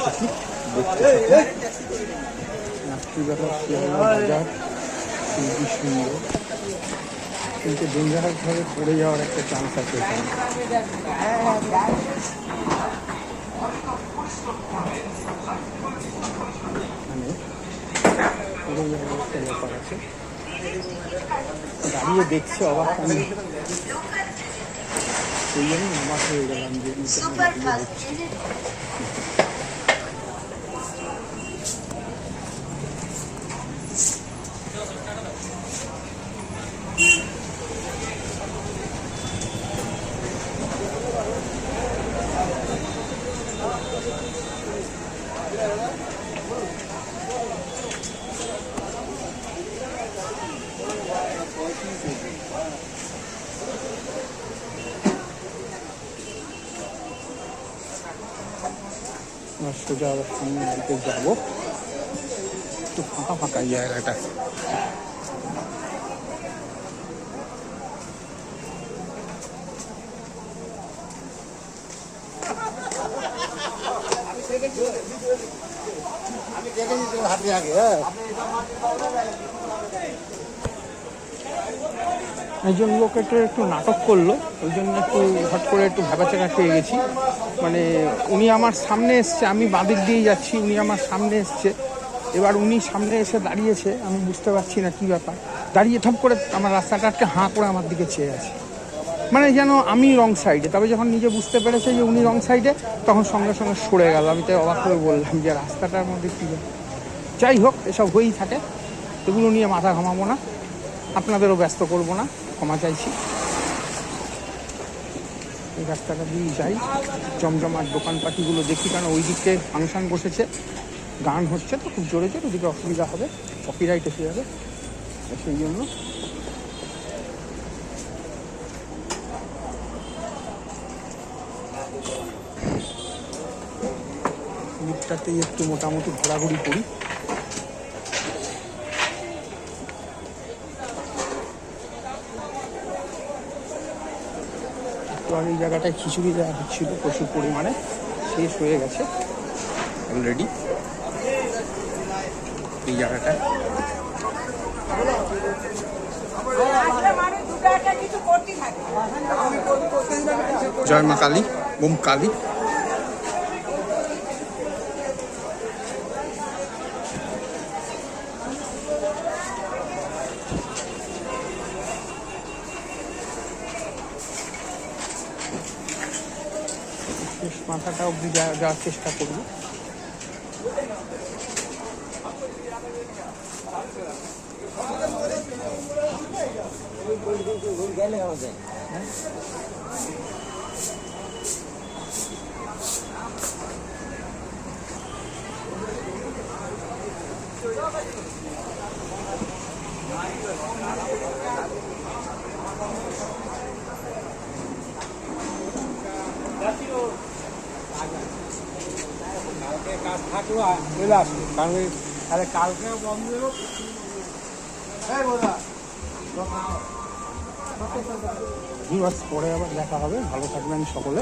থাকুন। বাজার খুবই সুন্দর কিন্তু ডেঞ্জারাসভাবে পড়ে যাওয়ার একটা চান্স আছে এখানে একটা ব্যাপার আছে দাঁড়িয়ে দেখছে অবাক আমি সেই জন্য অবাক হয়ে গেলাম যে নিচে আমি সুপার দাঁড়িয়ে ফাস্ট দেখছি। আমরা সোজা আবার সামনে বাড়িতে যাব। একটু ফাঁকা ফাঁকা জায়গাটা। একজন লোক একটু একটু নাটক করল, ওই জন্য একটু হট করে একটু ভেবাচাকা খেয়ে গেছি। মানে উনি আমার সামনে এসছে, আমি বাদিক দিয়ে যাচ্ছি, উনি আমার সামনে এসছে। এবার উনি সামনে এসে দাঁড়িয়েছে, আমি বুঝতে পারছি না কী ব্যাপার। দাঁড়িয়ে ঠপ করে আমার রাস্তাটা আটকে হাঁ করে আমার দিকে চেয়ে আছে। মানে যেন আমি রং সাইডে, তবে যখন নিজে বুঝতে পেরেছে যে উনি রং সাইডে, তখন সঙ্গে সঙ্গে সরে গেল। আমি তাই অবাক করে বললাম যে রাস্তাটার মধ্যে কী? যাই হোক, এসব হয়েই থাকে। এগুলো নিয়ে মাথা ঘামাবো না, আপনাদেরও ব্যস্ত করব না। ক্ষমা চাইছি। এই রাস্তাটা দিয়ে যাই। জমজমাট দোকানপাটিগুলো দেখি কারণ ওই দিকে ফাংশন বসেছে। গান হচ্ছে তো, খুব জোরে জোরে, ওদিকে অসুবিধা হবে কপিরাইট এসে যাবে। সেই জন্য। দিকটাতেই একটু মোটামুটি ঘোরাঘুরি করি। আর এই জায়গাটায় খিচুড়ি দেওয়া হচ্ছিল প্রচুর পরিমাণে, শেষ হয়ে গেছে অলরেডি এই জায়গাটা। জয় মা কালী বোম কালী। শেষ মাথাটা অবধি যাওয়ার চেষ্টা করব। কালকে কাজ থাকল কারণ তাহলে কালকে বন্ধ হলো। ভিউয়ার্স পরে আবার দেখা হবে। ভালো থাকবেন সকলে।